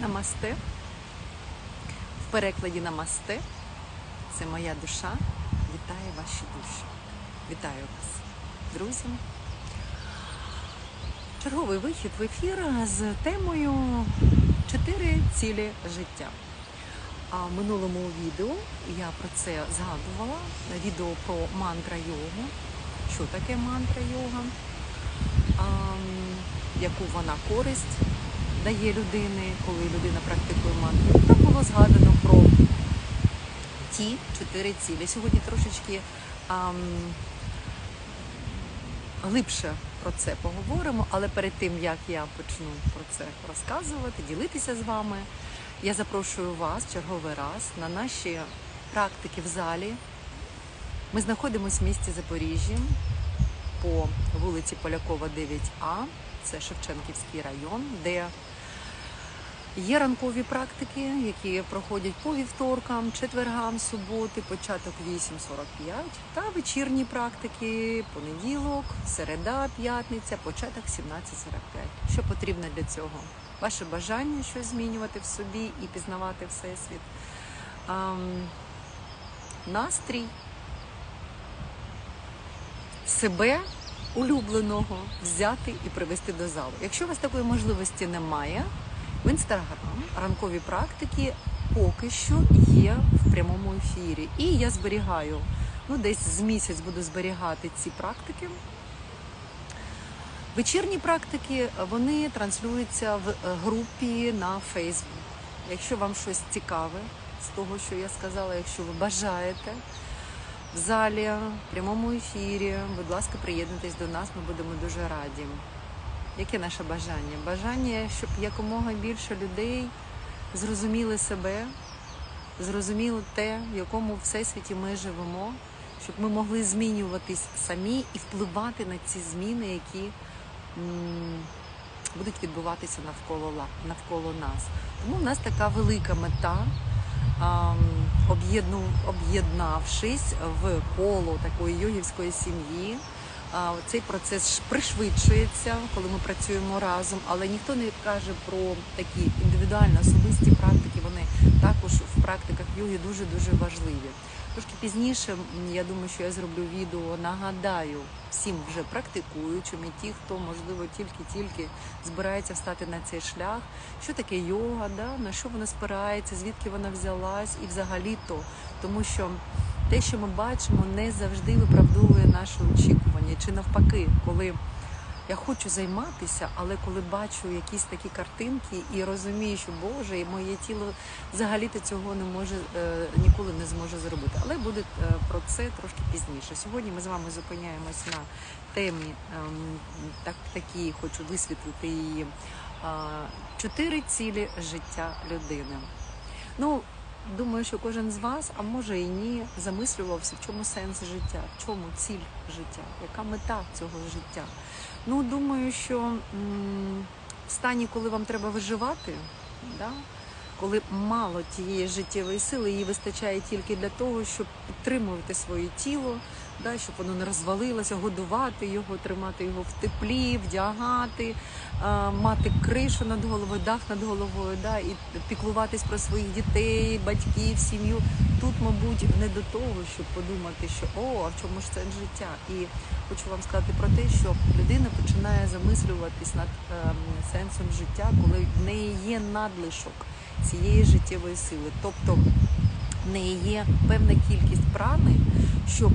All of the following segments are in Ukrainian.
Намасте. В перекладі Намасте. Це моя душа. Вітає ваші душі. Вітаю вас, друзі. Черговий вихід в ефір з темою Чотири цілі життя. А в минулому відео я про це згадувала. Відео про мантра йогу. Що таке мантра йога? Яку вона користь дає людини, коли людина практикує мантру. Там було згадано про ті чотири цілі. Сьогодні трошечки ам, глибше про це поговоримо, але перед тим як я почну про це розказувати, ділитися з вами, я запрошую вас черговий раз на наші практики в залі. Ми знаходимося в місті Запоріжжя по вулиці Полякова, 9А, це Шевченківський район, де Є ранкові практики, які проходять по вівторкам, четвергам, суботи, початок 8.45 та вечірні практики, понеділок, середа, п'ятниця, початок 17.45. Що потрібно для цього? Ваше бажання щось змінювати в собі і пізнавати всесвіт. Ам, настрій себе улюбленого взяти і привести до залу. Якщо у вас такої можливості немає, в інстаграм ранкові практики поки що є в прямому ефірі. І я зберігаю, ну десь з місяць буду зберігати ці практики. Вечірні практики вони транслюються в е, групі на Facebook. Якщо вам щось цікаве з того, що я сказала, якщо ви бажаєте в залі, в прямому ефірі, будь ласка, приєднуйтесь до нас, ми будемо дуже раді. Яке наше бажання? Бажання, щоб якомога більше людей зрозуміли себе, зрозуміли те, в якому всесвіті ми живемо, щоб ми могли змінюватись самі і впливати на ці зміни, які будуть відбуватися навколо, навколо нас. Тому в нас така велика мета. Об'єднавшись в коло такої йогівської сім'ї, Цей процес пришвидшується, коли ми працюємо разом, але ніхто не каже про такі індивідуально особисті практики. Вони також в практиках йоги дуже дуже важливі. Трошки пізніше я думаю, що я зроблю відео. Нагадаю всім вже практикуючим і ті, хто можливо тільки-тільки збирається встати на цей шлях. Що таке йога, да? на що вона спирається, звідки вона взялась, і взагалі то, тому що те, що ми бачимо, не завжди виправдовує наші очікування. Чи навпаки, коли я хочу займатися, але коли бачу якісь такі картинки і розумію, що Боже, і моє тіло взагалі-то цього не може е, ніколи не зможе зробити. Але буде е, про це трошки пізніше. Сьогодні ми з вами зупиняємось на темі ем, так, такі, хочу висвітлити її. Чотири цілі життя людини. Ну, Думаю, що кожен з вас, а може і ні, замислювався, в чому сенс життя, в чому ціль життя, яка мета цього життя. Ну, думаю, що в стані, коли вам треба виживати, да, коли мало тієї життєвої сили, її вистачає тільки для того, щоб підтримувати своє тіло, да, щоб воно не розвалилося, годувати його, тримати його в теплі, вдягати, а, мати кришу над головою, дах над головою, да, і піклуватись про своїх дітей, батьків, сім'ю. Тут, мабуть, не до того, щоб подумати, що о, а в чому ж це життя? І хочу вам сказати про те, що людина починає замислюватись над ем, сенсом життя, коли в неї є надлишок цієї життєвої сили. Тобто в неї є певна кількість прани, щоб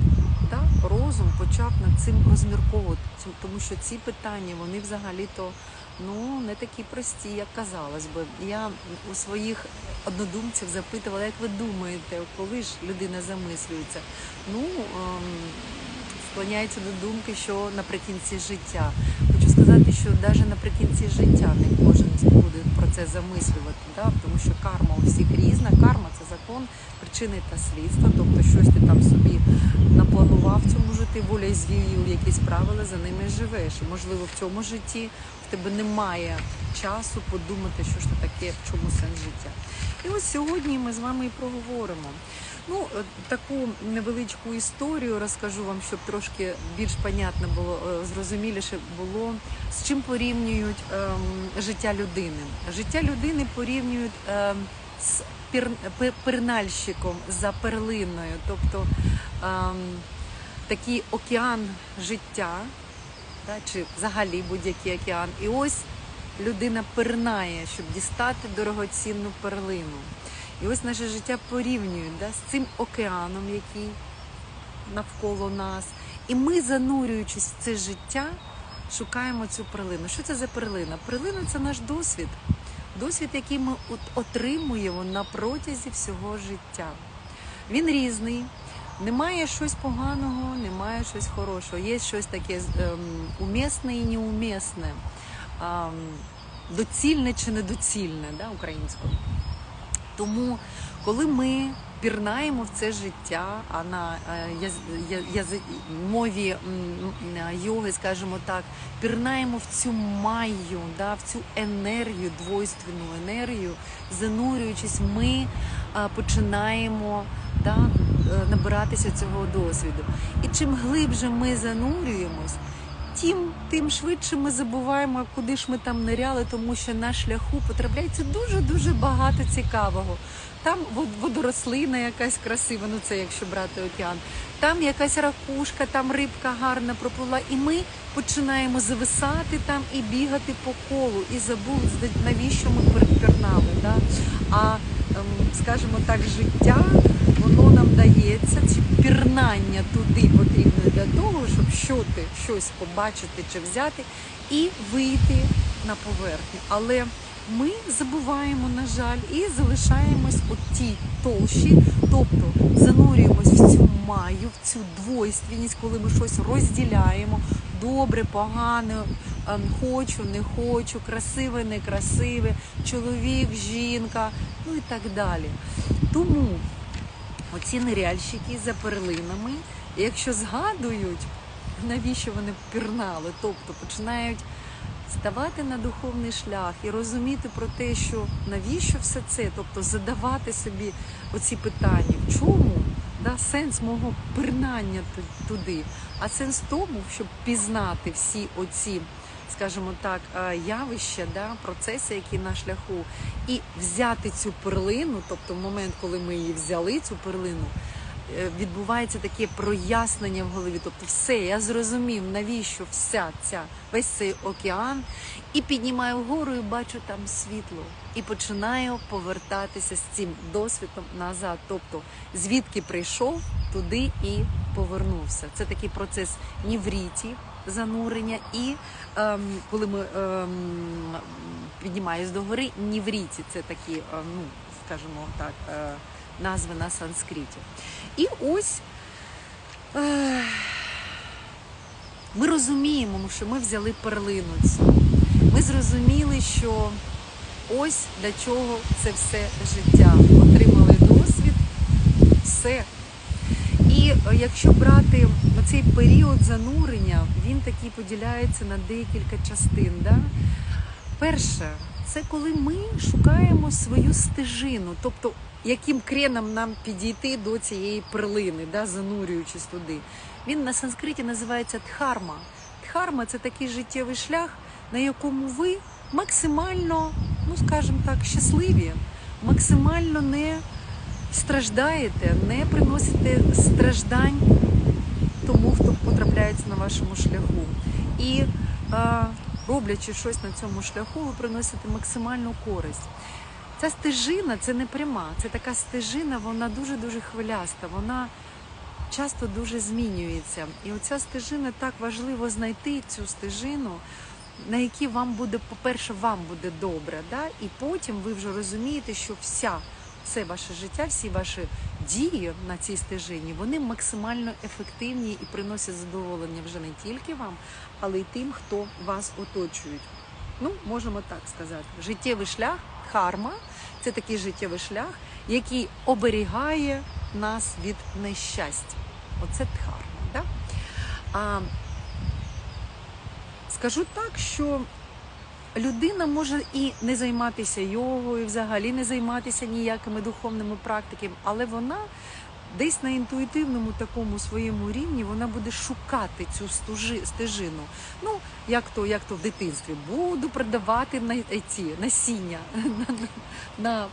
да, розум почав над цим розмірковувати, тому що ці питання вони взагалі-то ну не такі прості, як казалось би. Я у своїх однодумців запитувала, як ви думаєте, коли ж людина замислюється? Ну ем, склоняється до думки, що наприкінці життя. Хочу сказати, що навіть наприкінці життя не кожен буде про це замислювати, да? тому що карма у всіх різна. Карма це закон причини та слідства, тобто щось ти там собі напланував цьому житті, воля і звів якісь правила, за ними живеш. І можливо в цьому житті в тебе немає часу подумати, що ж це таке, в чому сенс життя. І ось сьогодні ми з вами і проговоримо. Ну, е, таку невеличку історію розкажу вам, щоб трошки більш понятно було, е, зрозуміліше було, з чим порівнюють ем, життя людини. Життя людини порівнюють ем, з пір, пе- пернальщиком за перлиною, тобто ем, такий океан життя, да, чи взагалі будь-який океан. І ось людина пирнає, щоб дістати дорогоцінну перлину. І ось наше життя порівнюють да, з цим океаном, який навколо нас. І ми, занурюючись в це життя, шукаємо цю перлину. Що це за перлина? Перлина це наш досвід. Досвід, який ми отримуємо на протязі всього життя. Він різний. Немає щось поганого, немає щось хорошого. Є щось таке ем, умісне і неумісне, ем, доцільне чи недоцільне да, українською. Тому, коли ми пірнаємо в це життя, а на е, я- мові м, йоги, скажімо так, пірнаємо в цю майю, да, в цю енергію, двойственну енергію, занурюючись, ми е, починаємо да, е, набиратися цього досвіду. І чим глибше ми занурюємось, тим, тим швидше ми забуваємо, куди ж ми там ниряли, тому що на шляху потрапляється дуже-дуже багато цікавого. Там водорослина якась красива, ну це якщо брати океан. Там якась ракушка, там рибка гарна проплила, і ми починаємо зависати там і бігати по колу, і забули, навіщо ми перепірнали. Да? А ем, скажімо так, життя воно нам дається, ці пірнання туди потрібно для того, щоб що ти щось побачити чи взяти і вийти на поверхню. Але ми забуваємо, на жаль, і залишаємось у тій толщі, тобто занурюємось в цю маю, в цю двойственність, коли ми щось розділяємо добре, погано, ем, хочу, не хочу, красиве, некрасиве, чоловік, жінка, ну і так далі. Тому оці неряльщики за перлинами, якщо згадують, навіщо вони пірнали, тобто починають ставати на духовний шлях і розуміти про те, що навіщо все це, тобто задавати собі оці питання, в чому да, сенс мого пирнання туди, а сенс в тому, щоб пізнати всі оці, скажімо так, е, явища, да, процеси, які на шляху, і взяти цю перлину, тобто в момент, коли ми її взяли, цю перлину, відбувається таке прояснення в голові. Тобто, все, я зрозумів, навіщо вся ця весь цей океан, і піднімаю вгору і бачу там світло. І починаю повертатися з цим досвідом назад. Тобто, звідки прийшов, туди і повернувся. Це такий процес нівріті, занурення, і ем, коли ми ем, піднімаюсь до гори, нівріті це такі, е, ну скажімо так, е, назви на санскриті. І ось е, ми розуміємо, що ми взяли перлину цю. Ми зрозуміли, що ось для чого це все життя. Отримали досвід, все. І е, якщо брати цей період занурення, він такий поділяється на декілька частин. Да? Перше, це коли ми шукаємо свою стежину, тобто яким креном нам підійти до цієї перлини, да, занурюючись туди. Він на санскриті називається дхарма. Дхарма це такий життєвий шлях, на якому ви максимально, ну скажімо так, щасливі, максимально не страждаєте, не приносите страждань тому, хто потрапляється на вашому шляху. І роблячи щось на цьому шляху, ви приносите максимальну користь. Ця стежина це не пряма, це така стежина, вона дуже-дуже хвиляста, вона часто дуже змінюється. І оця стежина так важливо знайти цю стежину, на якій вам буде, по-перше, вам буде добре, да? і потім ви вже розумієте, що вся все ваше життя, всі ваші дії на цій стежині, вони максимально ефективні і приносять задоволення вже не тільки вам, але й тим, хто вас оточують. Ну, можемо так сказати. Життєвий шлях дхарма це такий життєвий шлях, який оберігає нас від нещастя. Оце дхарма. Да? А, скажу так, що людина може і не займатися йогою, взагалі не займатися ніякими духовними практиками, але вона десь на інтуїтивному такому своєму рівні вона буде шукати цю стежину. Ну, як то, як то в дитинстві, буду продавати на ці насіння на, на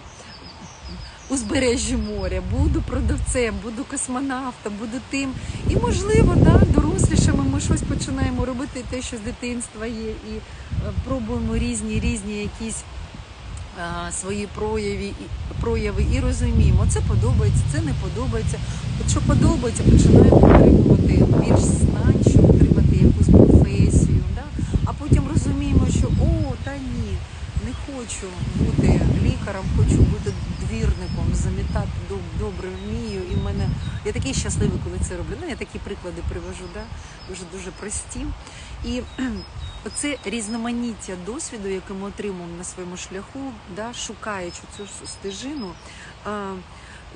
узбережжі моря, буду продавцем, буду космонавтом, буду тим. І можливо, да, дорослішими ми щось починаємо робити, те, що з дитинства є, і е, пробуємо різні різні якісь свої прояви, прояви і розуміємо, це подобається, це не подобається. От що подобається, починаємо отримувати більш знань, щоб отримати якусь професію. Да? А потім розуміємо, що о, та ні, не хочу бути лікарем, хочу бути двірником, замітати добре вмію. І в мене я такий щасливий, коли це роблю. Ну, я такі приклади привожу, да? дуже дуже прості. І Оце різноманіття досвіду, який ми отримуємо на своєму шляху, да, шукаючи цю стежину. а,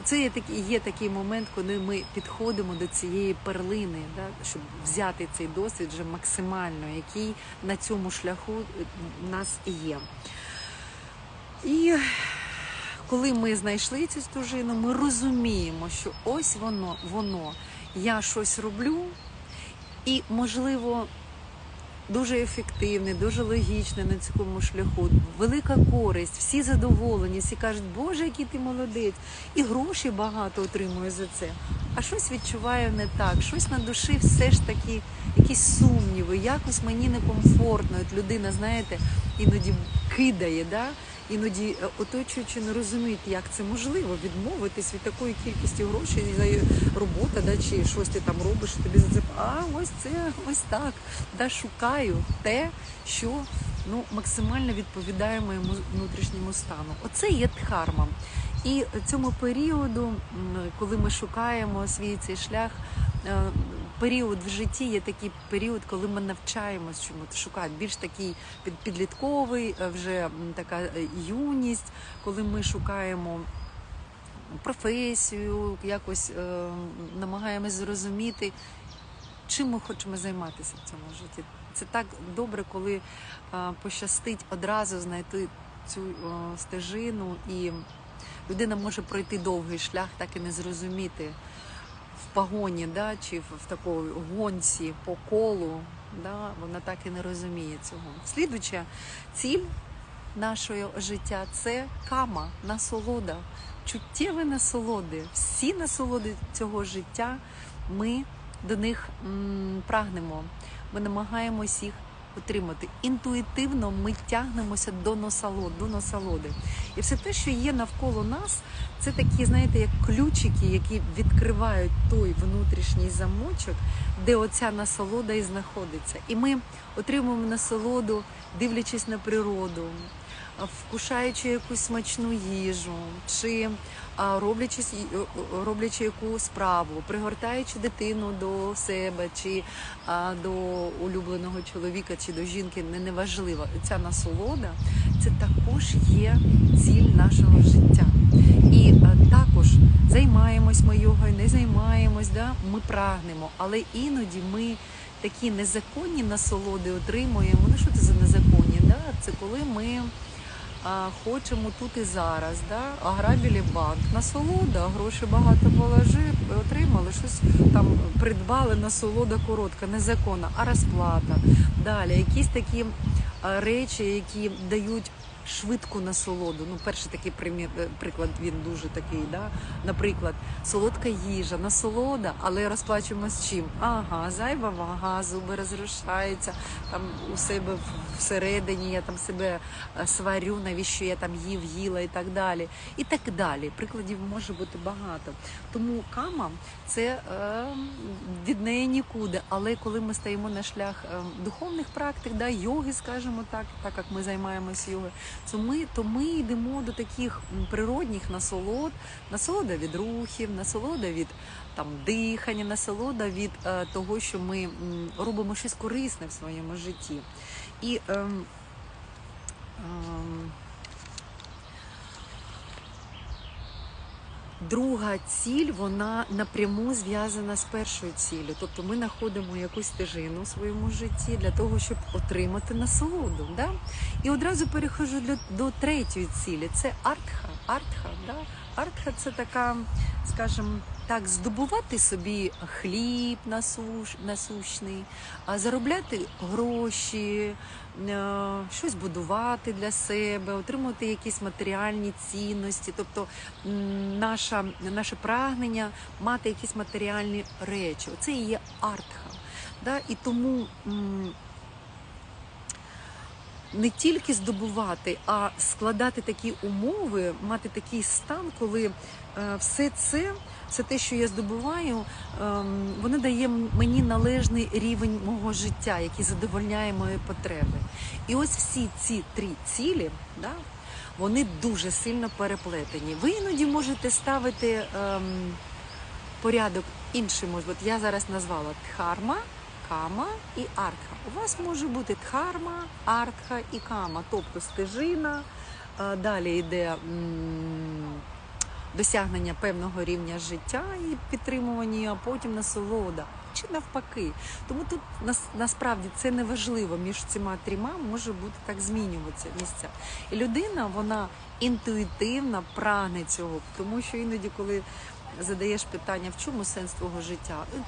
Це є такий, є такий момент, коли ми підходимо до цієї перлини, да, щоб взяти цей досвід вже максимально, який на цьому шляху е, в нас є. І коли ми знайшли цю стежину, ми розуміємо, що ось воно, воно, я щось роблю, і можливо дуже ефективне, дуже логічне на цьому шляху. Велика користь, всі задоволені, всі кажуть, Боже, який ти молодець, і гроші багато отримує за це. А щось відчуваю не так. Щось на душі все ж таки, якісь сумніви, якось мені некомфортно. От людина, знаєте, іноді кидає, да? Іноді е, оточуючи не розуміють, як це можливо відмовитись від такої кількості грошей за робота, да, чи щось ти там робиш, тобі за це. А ось це ось так. Да, шукаю те, що ну, максимально відповідає моєму внутрішньому стану. Оце є дхарма. І цьому періоду, коли ми шукаємо свій цей шлях, е, період в житті є такий період, коли ми навчаємось чому-то шукати. Більш такий під- підлітковий, е, вже така е, юність, коли ми шукаємо професію, якось е, намагаємось зрозуміти, чим ми хочемо займатися в цьому житті. Це так добре, коли е, пощастить одразу знайти цю е, стежину, і людина може пройти довгий шлях, так і не зрозуміти в погоні, да, чи в, такій гонці по колу. Да, вона так і не розуміє цього. Слідуча ціль нашого життя це кама, насолода, чуттєві насолоди. Всі насолоди цього життя ми до них м, прагнемо. Ми намагаємось їх отримати. Інтуїтивно ми тягнемося до насолод, до насолоди. І все те, що є навколо нас, це такі, знаєте, як ключики, які відкривають той внутрішній замочок, де оця насолода і знаходиться. І ми отримуємо насолоду, дивлячись на природу, вкушаючи якусь смачну їжу, чи роблячи, роблячи яку справу, пригортаючи дитину до себе, чи до улюбленого чоловіка, чи до жінки, не неважливо. Ця насолода це також є ціль нашого життя. І також займаємось ми йогою, не займаємось, да? ми прагнемо, але іноді ми такі незаконні насолоди отримуємо. Ну що це за незаконні? Да? Це коли ми хочемо тут і зараз, да? Аграбілі банк, насолода, гроші багато положили, отримали, щось там придбали, насолода коротка, незаконна, а розплата. Далі якісь такі речі, які дають швидку насолоду. Ну, перший такий примір, е, приклад він дуже такий. Да? Наприклад, солодка їжа, насолода, але розплачуємо з чим? Ага, зайва вага, зуби розрушаються, там у себе всередині я там себе е, сварю, навіщо я там їв, їла і так далі. І так далі. Прикладів може бути багато. Тому кама це е, від неї нікуди. Але коли ми стаємо на шлях е, духовних практик, да, йоги, скажімо так, так як ми займаємося йогою, то ми, то ми йдемо до таких природних насолод, насолода від рухів, насолода від там дихання, насолода від е, того, що ми робимо щось корисне в своєму житті. І е, ем, Друга ціль вона напряму зв'язана з першою ціллю. Тобто ми знаходимо якусь стежину у своєму житті для того, щоб отримати насолоду. Да? І одразу перехожу для, до третьої цілі. Це артха. Артха, да? артха це така, скажімо так, здобувати собі хліб насущний, заробляти гроші, е, щось будувати для себе, отримувати якісь матеріальні цінності, тобто наша, наше прагнення мати якісь матеріальні речі. Це і є артха. Да? І тому не тільки здобувати, а складати такі умови, мати такий стан, коли е, все це, все те, що я здобуваю, ем, воно дає мені належний рівень мого життя, який задовольняє мої потреби. І ось всі ці три цілі, да, вони дуже сильно переплетені. Ви іноді можете ставити ем, порядок інший, може бути. Я зараз назвала дхарма, кама і артха. У вас може бути дхарма, артха і кама, тобто стежина. Далі йде досягнення певного рівня життя і підтримування, а потім насолода. Чи навпаки. Тому тут насправді це не важливо. Між цими трьома може бути так змінюватися місця. І людина вона інтуїтивно прагне цього, тому що іноді, коли задаєш питання, в чому сенс твого життя, е,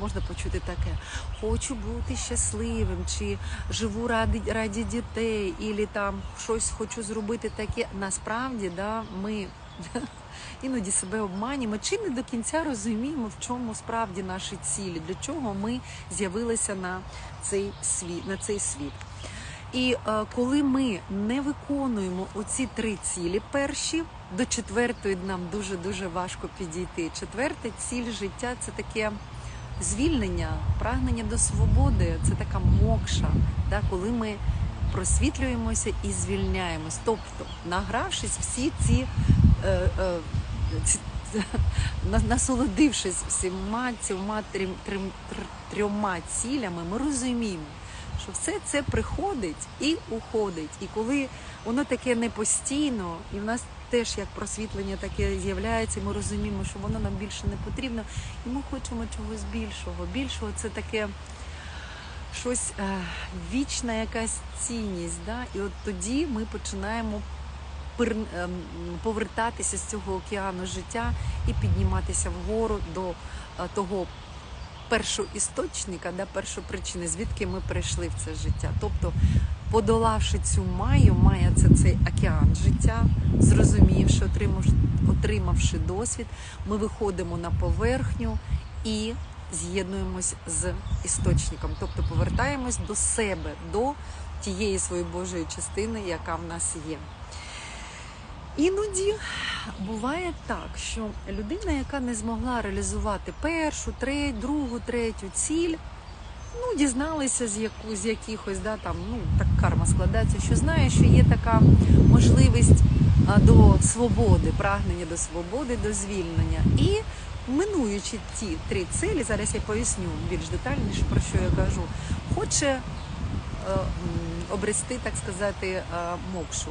можна почути таке: хочу бути щасливим, чи живу ради раді дітей, і там щось хочу зробити таке. Насправді, да, ми іноді себе обманюємо, чи не до кінця розуміємо, в чому справді наші цілі, для чого ми з'явилися на цей світ, на цей світ. І е, коли ми не виконуємо оці три цілі, перші до четвертої нам дуже дуже важко підійти. Четверта ціль життя це таке звільнення, прагнення до свободи, це така мокша, да, коли ми просвітлюємося і звільняємось. Тобто, награвшись всі ці, е, е, ці насолодившись всіма цими трим- трим- тр- трьома цілями, ми розуміємо, що все це приходить і уходить. І коли воно таке не постійно, і в нас теж як просвітлення таке з'являється, ми розуміємо, що воно нам більше не потрібно, і ми хочемо чогось більшого. Більшого це таке щось е, вічна якась цінність. Да? І от тоді ми починаємо пир- ем, повертатися з цього океану життя і підніматися вгору до е, того першоісточника, да, першопричини, звідки ми прийшли в це життя. Тобто, подолавши цю маю, мая це цей океан життя, зрозумівши, отримавши, досвід, ми виходимо на поверхню і з'єднуємось з істочником, тобто повертаємось до себе, до тієї своєї Божої частини, яка в нас є. Іноді буває так, що людина, яка не змогла реалізувати першу, третю, другу, третю ціль, ну, дізналися з, яку, з якихось, да, там, ну, так карма складається, що знає, що є така можливість до свободи, прагнення до свободи, до звільнення. І минуючи ті три цілі, зараз я поясню більш детальніше, про що я кажу, хоче е, обрести, так сказати, е, мокшу.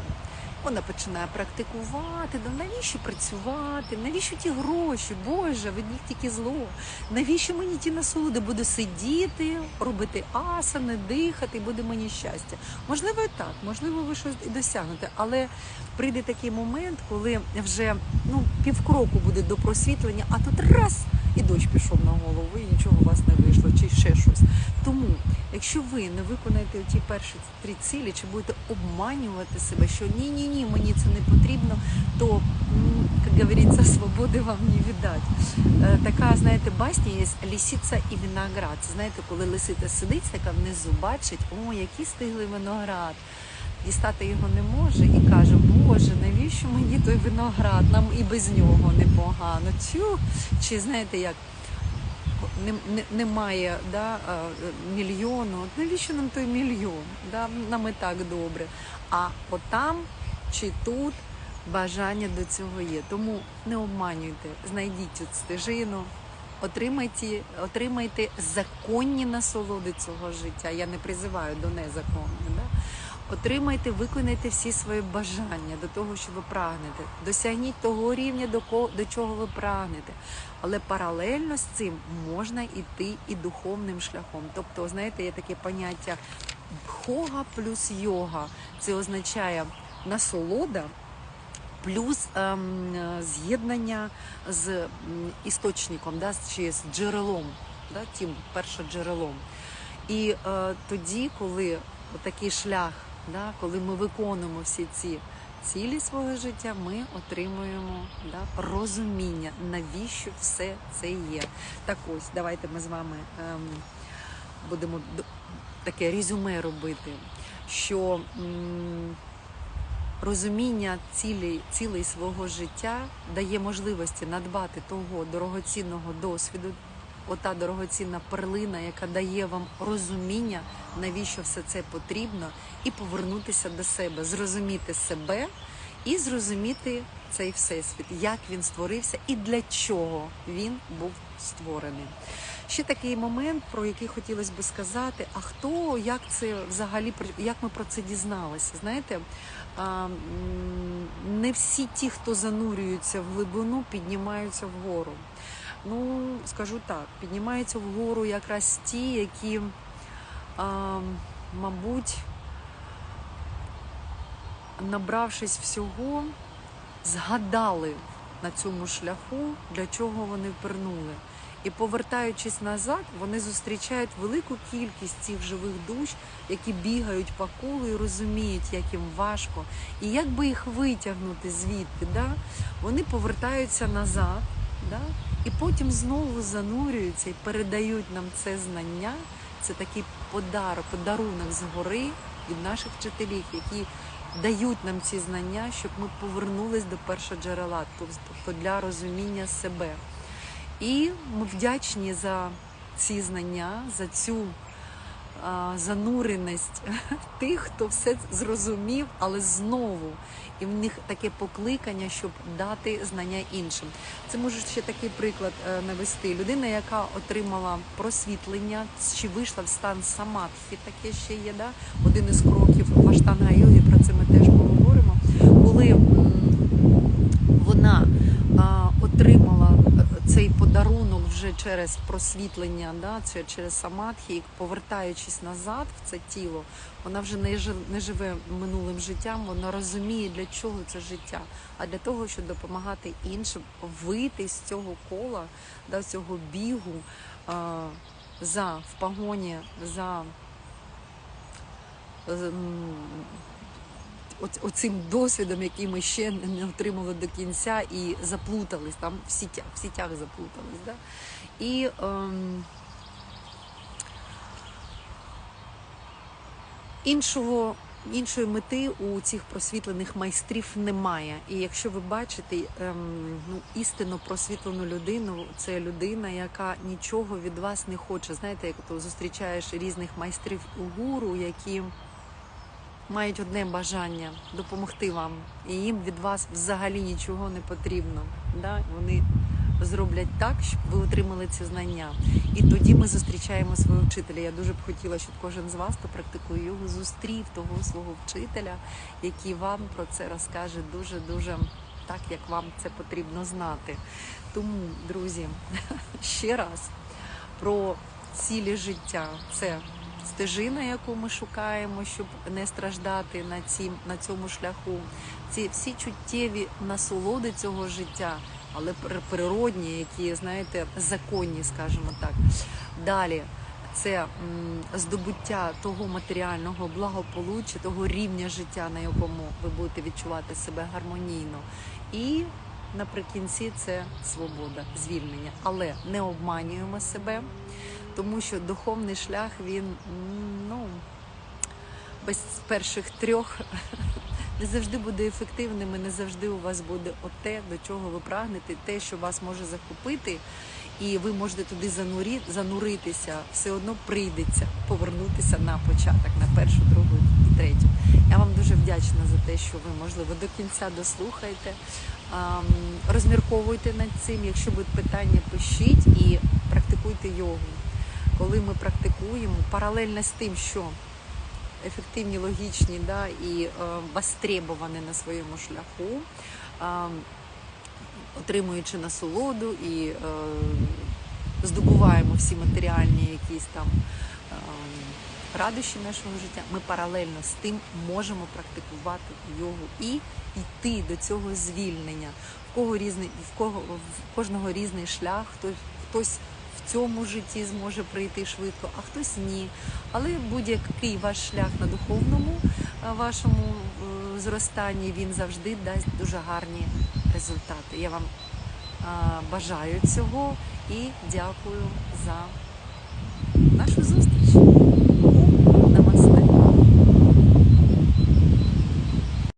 Вона починає практикувати, да навіщо працювати, навіщо ті гроші, Боже, від них тільки зло. Навіщо мені ті насолоди? Буду сидіти, робити асани, дихати, і буде мені щастя. Можливо, і так, можливо, ви щось і досягнете, але прийде такий момент, коли вже ну, півкроку буде до просвітлення, а тут раз і дощ пішов на голову, і нічого у вас не вийшло, чи ще щось. Тому, якщо ви не виконаєте ті перші три цілі, чи будете обманювати себе, що ні, ні, ні, мені це не потрібно, то, як говориться, свободи вам не віддать. Е, Така, знаєте, басня є лісиця і виноград. Це знаєте, коли лисиця сидить, така внизу бачить, о, який стиглий виноград. Дістати його не може і каже, Боже, навіщо мені той виноград? Нам і без нього непогано. Тю, чи знаєте як? не, не, немає да, мільйону. Навіщо нам той мільйон? Да? Нам і так добре. А отам чи тут бажання до цього є. Тому не обманюйте, знайдіть цю стежину, отримайте, отримайте законні насолоди цього життя. Я не призиваю до незаконних. Да? Отримайте, виконайте всі свої бажання до того, що ви прагнете. Досягніть того рівня, до ко- до чого ви прагнете. Але паралельно з цим можна йти і духовним шляхом. Тобто, знаєте, є таке поняття бхога плюс йога. Це означає насолода плюс ем, з'єднання з істочником, да, чи з джерелом, да, тим першоджерелом. І е, тоді, коли такий шлях, да, коли ми виконуємо всі ці цілі свого життя, ми отримуємо да, розуміння, навіщо все це є. Так ось, давайте ми з вами ем, будемо таке резюме робити, що м, розуміння цілей, цілей свого життя дає можливості надбати того дорогоцінного досвіду, ота дорогоцінна перлина, яка дає вам розуміння, навіщо все це потрібно, і повернутися до себе, зрозуміти себе і зрозуміти цей всесвіт, як він створився і для чого він був створений. Ще такий момент, про який хотілося би сказати: а хто, як це взагалі як ми про це дізналися? Знаєте, не всі ті, хто занурюються в глибину, піднімаються вгору. Ну, скажу так, піднімаються вгору якраз ті, які, а, мабуть, набравшись всього, згадали на цьому шляху, для чого вони впернули. І повертаючись назад, вони зустрічають велику кількість цих живих душ, які бігають по колу і розуміють, як їм важко, і як би їх витягнути звідти. Да? Вони повертаються назад, да? і потім знову занурюються і передають нам це знання. Це такий подарок, подарунок згори від наших вчителів, які дають нам ці знання, щоб ми повернулись до першого джерела, тобто для розуміння себе. І ми вдячні за ці знання, за цю зануреність тих, хто все зрозумів, але знову. І в них таке покликання, щоб дати знання іншим. Це можу ще такий приклад е, навести. Людина, яка отримала просвітлення, чи вийшла в стан самадхи, таке ще є, да? один із кроків Ваштанга йоги, про це ми теж поговоримо. Коли м, вона а, отримала е, цей подарунок вже через просвітлення, да, через самадхі, повертаючись назад в це тіло, вона вже не жи- не живе минулим життям, вона розуміє, для чого це життя, а для того, щоб допомагати іншим вийти з цього кола, да, з цього бігу а, за в погоні за. Оцим досвідом, який ми ще не отримали до кінця і заплутались, там в сітях, в сітях заплутались. Да? І ем, іншого, іншої мети у цих просвітлених майстрів немає. І якщо ви бачите ем, ну, істинно просвітлену людину, це людина, яка нічого від вас не хоче. Знаєте, як то зустрічаєш різних майстрів у гуру, які мають одне бажання допомогти вам, і їм від вас взагалі нічого не потрібно. Да? Вони зроблять так, щоб ви отримали ці знання. І тоді ми зустрічаємо свого вчителя. Я дуже б хотіла, щоб кожен з вас, хто практикує його, зустрів того свого вчителя, який вам про це розкаже дуже дуже так, як вам це потрібно знати. Тому, друзі, ще раз про цілі життя. Це стежина, яку ми шукаємо, щоб не страждати на, цім, на цьому шляху. Ці всі чуттєві насолоди цього життя, але природні, які, знаєте, законні, скажімо так. Далі це здобуття того матеріального благополуччя, того рівня життя, на якому ви будете відчувати себе гармонійно. І наприкінці це свобода, звільнення. Але не обманюємо себе, тому що духовний шлях він ну без перших трьох не завжди буде ефективним, і не завжди у вас буде те, до чого ви прагнете, те, що вас може захопити, і ви можете туди занурі, зануритися, все одно прийдеться повернутися на початок, на першу, другу і третю. Я вам дуже вдячна за те, що ви, можливо, до кінця дослухаєте, розмірковуйте над цим. Якщо будуть питання, пишіть і практикуйте йогу. Коли ми практикуємо, паралельно з тим, що ефективні, логічні да, і е, востребовані на своєму шляху, отримуючи насолоду і е, здобуваємо всі матеріальні якісь там е, радощі нашого життя, ми паралельно з тим можемо практикувати йогу і йти до цього звільнення. В кого різний, в кого в кожного різний шлях, хтось хтось в цьому житті зможе прийти швидко, а хтось ні. Але будь-який ваш шлях на духовному е, вашому е, зростанні він завжди дасть дуже гарні результати. Я вам бажаю цього і дякую за.